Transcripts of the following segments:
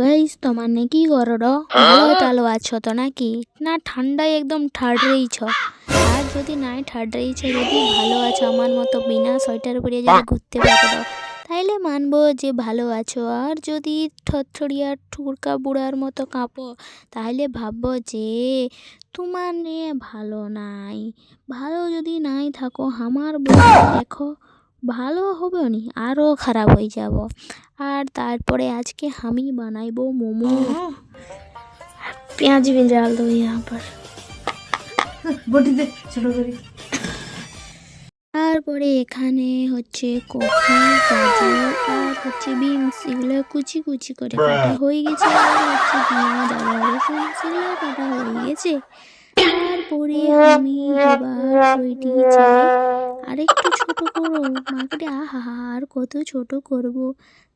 Guys তোমার নাকি গরড ভালো টালো আছো তো নাকি? না ঠান্ডায় একদম ঠাড় রয়েছ আর যদি নাই ঠাড় রয়েছে যদি ভালো আছো আমার মতো বিনা সোয়েটার পরে যদি ঘুরতে পারো তাইলে মানবো যে ভালো আছো। আর যদি থরথরিয়া ঠুরকা বুড়ার মতো কাঁপো তাহলে ভাববো যে তোমার নিয়ে ভালো নাই। ভালো যদি নাই থাকো আমার বউ দেখো। ভালো হবে নি? আরও খারাপ হয়ে যাব। আর তারপরে আজকে আমি বানাইব মোমো। পেঁয়াজ ভেজে আল দেবো আবার। তারপরে এখানে হচ্ছে কফি আর হচ্ছে বিনস। এগুলো কুচি কুচি করে কাটা হয়ে গেছে। আর হচ্ছে পেঁয়াজ আবার রসুন সেগুলো কাটা হয়ে গেছে। তারপরে আমি এবার ওইটি যে আরেকটু ছোট করো। মাকে আহা আর কত ছোট করব।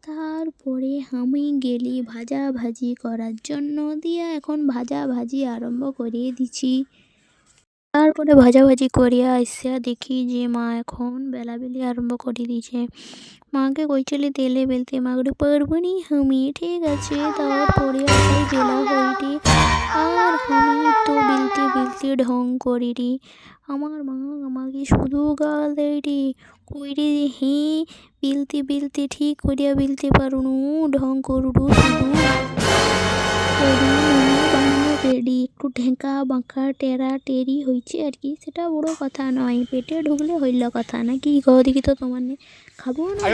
তারপরে আমি গেলি ভাজা ভাজি করার জন্য দিয়ে এখন ভাজা ভাজি আরম্ভ করে দিছি তারপরে ভাজাভাজি করিয়া আসিয়া দেখি যে মা এখন বেলাবেলি আরম্ভ করে দিয়েছে। মাকে কইছিলি তেলে বেলতে মা করে পারব আমি, ঠিক আছে। তারপরে আবার বেলা হইটি ঢং করিরি। আমার মা আমাকে শুধু গাল দেয়টি কইরি হি বিলতে বিলতে ঠিক করিয়া বিলতে পারুনু ঢং করুডু শুধু। রেডি একটু ঢেঁকা বাঁকা টেরা টেরি হয়েছে আর কি। সেটা বড় কথা নয় পেটে ঢুকলে হইল কথা। নাকি দেখি তো তোমার নে খাব না?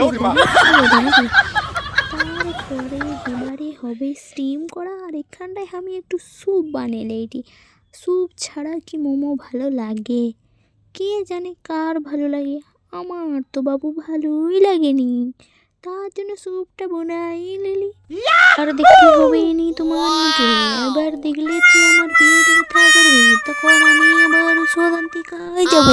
তারপরে এবারে হবে স্টিম করা আর এখানটায় আমি একটু স্যুপ বানিয়ে এটি স্যুপ ছাড়া কি মোমো ভালো লাগে? কে জানে কার ভালো লাগে? আমার তো বাবু ভালোই লাগেনি। তার জন্য স্যুপটা বোনাই লিলি। আর দেখতে হবে নি তোমার নিজে এবার দেখলে তুই আমার বিয়েটা কথা করবি। তখন আমি আবার সদান্তিকায় যাব